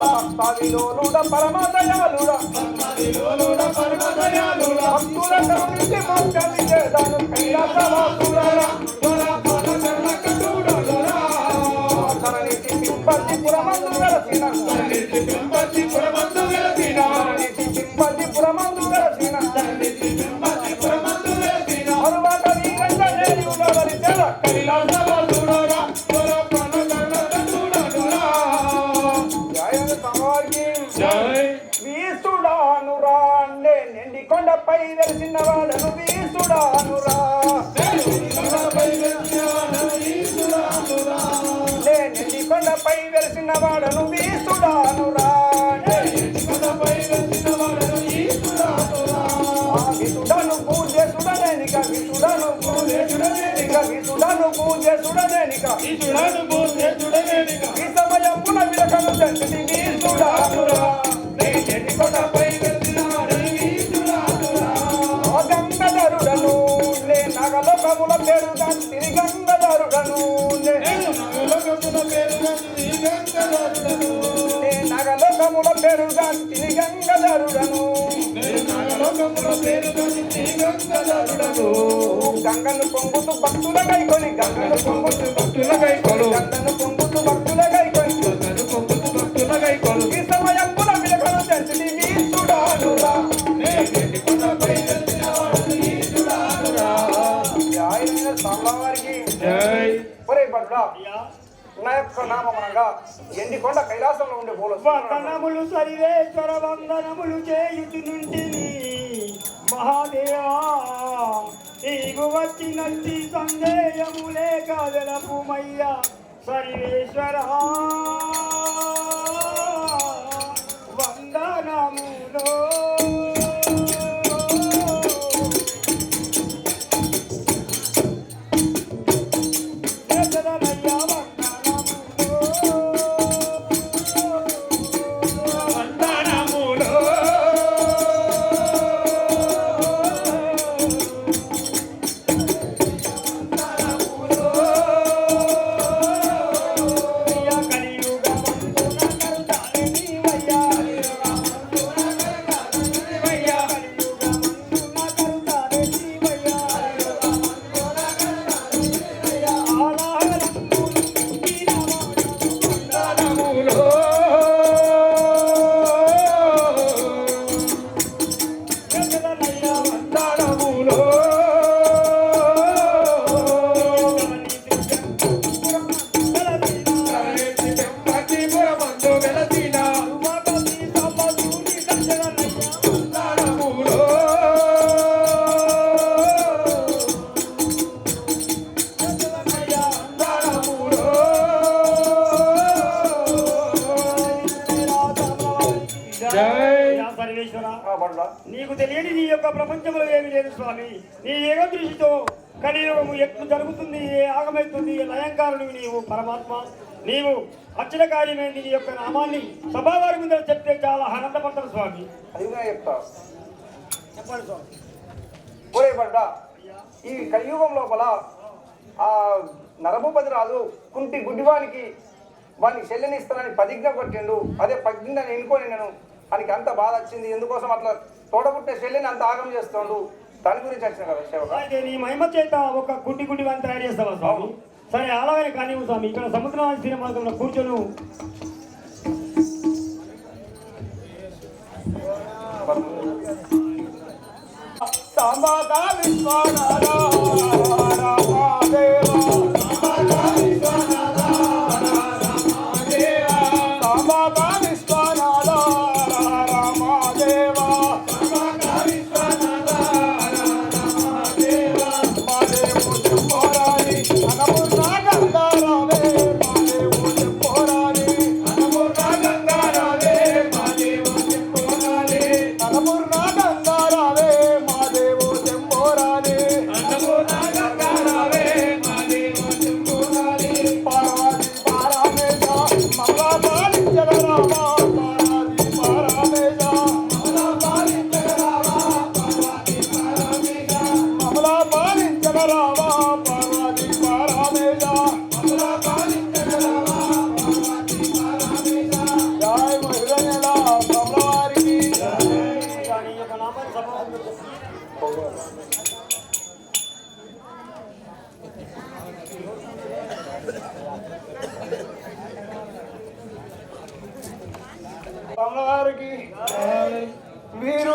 భక్తాదిలోలుడ పరమదయాలుడ భక్తుల కరుణించి మోక్షాన్ని చేదాను కైలాసవాసుడరా. పురమందు సుడనేనిక విసుడను పూజ సుడనేనిక ఈ సమయమున విలకను తండ్రి వీసుడానురా నే నిండి కొండపై వెలిసిన వాడను వీసుడానురా ఆ గంగధరుడను నే నగలోకముల పేరుగా తిరి గంగధరుడను నే నే నగలోకముల పేరుగా తిరి గంగధరుడను. గంగను పొంగుతూ భక్తుల కైకొని గంగను పొంగుతూ భక్తుల కైకొని గంగను పొంగుతూ భక్తుల కైకొని ఈ సమయమున విలకను తండ్రి వీసుడానురా స్వామివారికి ఒరే భద్రా నా యొక్క నామమనగా ఎండికొండ కైలాసంలో ఉండే బోలు వందనములు సరివేశ్వర వందనములు చేయుచు నుండి మహాదేవా నీకు వచ్చినట్టి సందేహము లేక వెలపుమయ్య సర్వేశ్వర. వందనములో నీకు తెలియని నీ యొక్క ప్రపంచంలో ఏమీ లేదు స్వామి. నీ ఏక దృష్టితో కలియుగము ఎట్లు జరుగుతుంది ఏ ఆగమవుతుంది ఏ లయంకారుడు నీవు పరమాత్మ. నీవు అక్షర కార్యమైంది నీ యొక్క నామాన్ని సభావారి ముందర చెప్తే చాలా ఆనందపడతారు స్వామి. చెప్తా. చెప్పండి స్వామి. బడులా ఈ కలియుగం లోపల ఆ నరభూపతి రాజు కుంటి గుడ్డివానికి వానికి చెల్లెని ఇస్తానని ప్రతిజ్ఞ కొట్టిండు. అదే ప్రతిజ్ఞ ఎన్నుకొని నేను ఆయనకి అంత బాధ వచ్చింది. ఎందుకోసం అట్లా తోడబుట్టిన చెల్లెని అంత ఆగం చేస్తుండు? దాని గురించి వచ్చిన కదా సేవక అయితే నీ మహిమ చేత ఒక గుడ్డి గుడ్డి వాడిని తయారు చేస్తావా స్వామి? సరే అలాగే కానీ స్వామి. ఇక్కడ సముద్రం మార్గంలో కూర్చొని. సమగా విశ్వనాథ అమ్మవారికి మీరు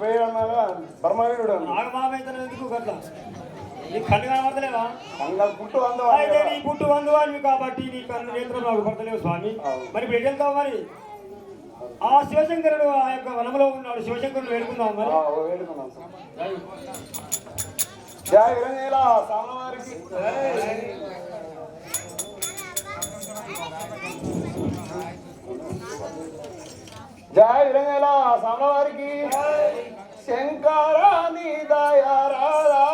పేరు అన్నాగా బర్మవీరుడు నాగమామైతే ఎందుకు గట్ల? నీ కళ్ళు కనబడతలేవా? అంగ పుట్టు అయితే నీ పుట్టు బంధువాన్ని కాబట్టి నీ కన్ను నేత్రం నాకు పడతలేవు స్వామి. మరి ఇప్పుడు వెళ్తావు మరి? ఆ శివశంకరుడు ఆ యొక్క వనంలో ఉన్నాడు. శివశంకరుడు వేడుకుందాం మరి. వేడుకున్నాం సార్. జై రంగేలా స్వామివారికి జై రంగేలా స్వామివారికి శంకరాని దయారాధా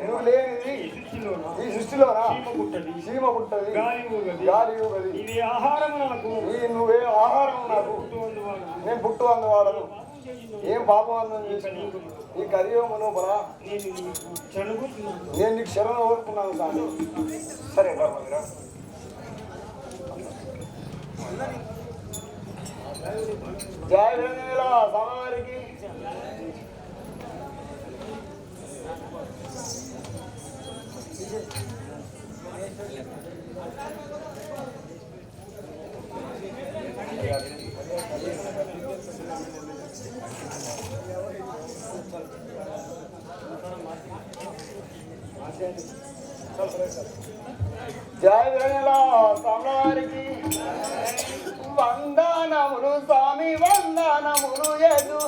నువ్వు లేనిది ఈ సృష్టిలోనా? సీమ పుట్టది గాలి ఊగది ఇది ఆహారం నాకు. ఈ నువ్వే ఆహారం నాకు. నేను పుట్టు అందువాడను ఏం పాపం అందం ఈ కలియోమును బరా నేను నీకు శరణు కోరుకున్నాను కానీ సరే బర్మవీరా జై జగన్లా స్వామివారికి వందనములు స్వామి వందనములు ఎదు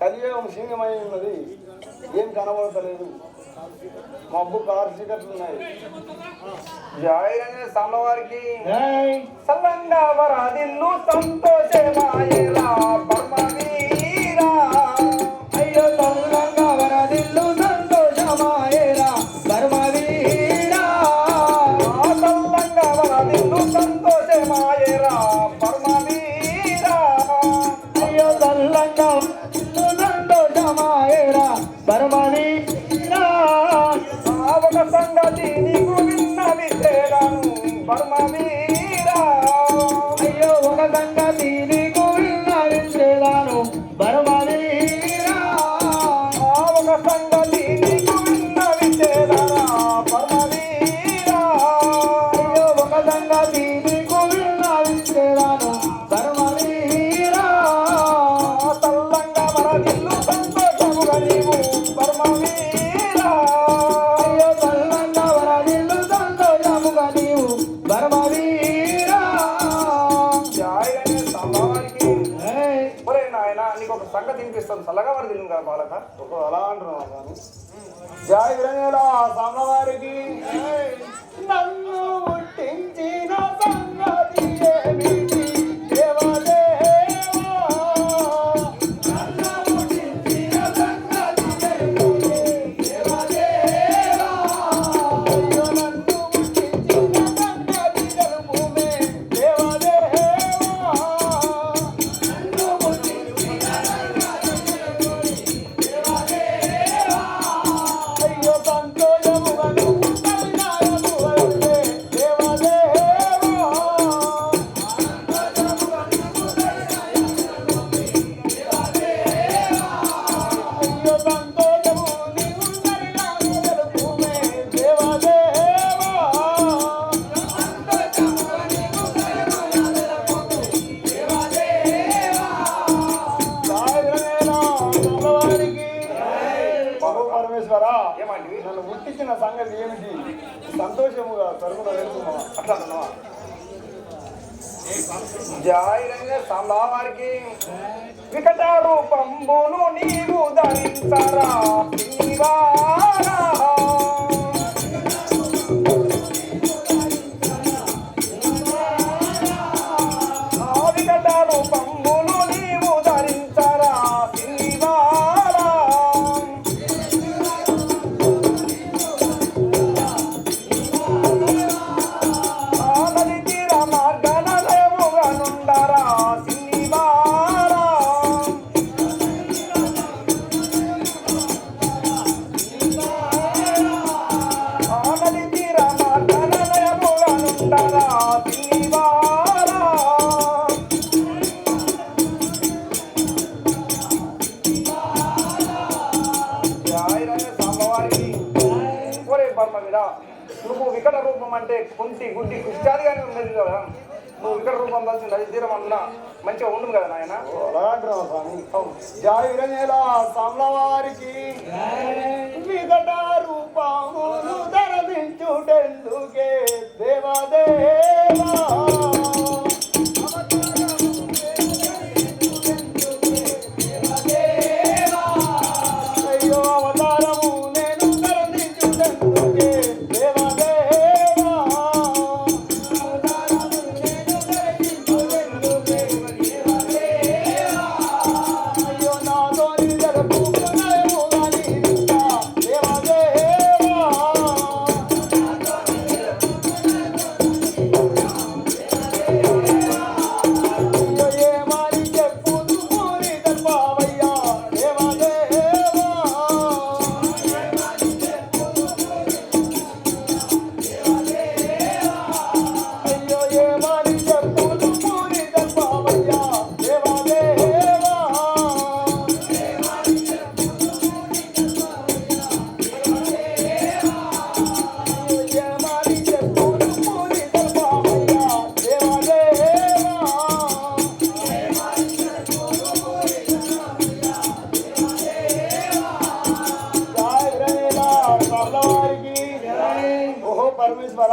కలియుగం శూన్యమై ఉన్నది ఏం కనబడతలేదు. మబ్బు కారు చీకట్లు ఉన్నాయి. జాయిరంజన స్వామి పరమ ఒరే నాయన నీకు ఒక సంగతి తినిపిస్తాను చల్లగా వారు తిను కదా బాలక. ఒక అలా అంటున్నావు కానీ విరంగేలా నన్ను పుట్టించిన సంగతి ఏమిటి? జాయి సంభావారికి వికటాడు పంబును నీవు ధరించరా. శ్రీవారా మంచిగా ఉండు కదా నాయన? పరమేశ్వర.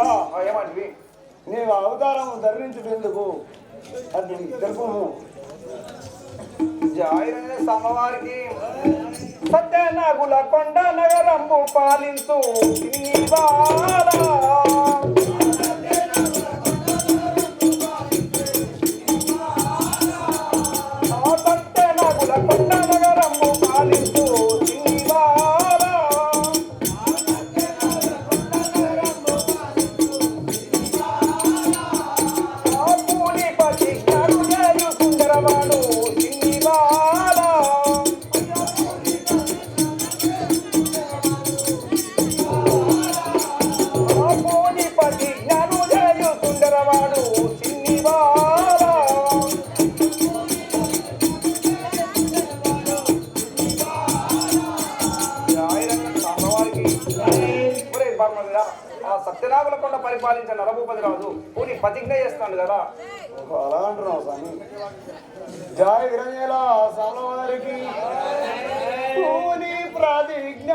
ఏమంటివి నీవు అవతారం ధరించుటెందుకు? అది తెలుపు జాయిన సమవారికి సత్యనగుల కొండ నగరంబు పాలించు. సలవారికి ప్రతిజ్ఞ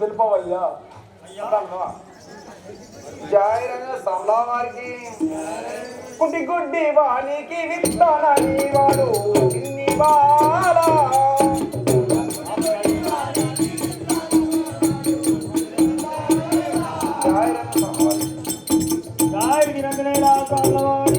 వెళ్ళిపోవయ్యా జాయిరంగా సంభావారికి గుడ్డి గుడ్డి వానికి విత్తనని వాడు ఇన్ని వాడా జాయిరంగా సంభావాలి జాయి వినగలేలా సంభావాలి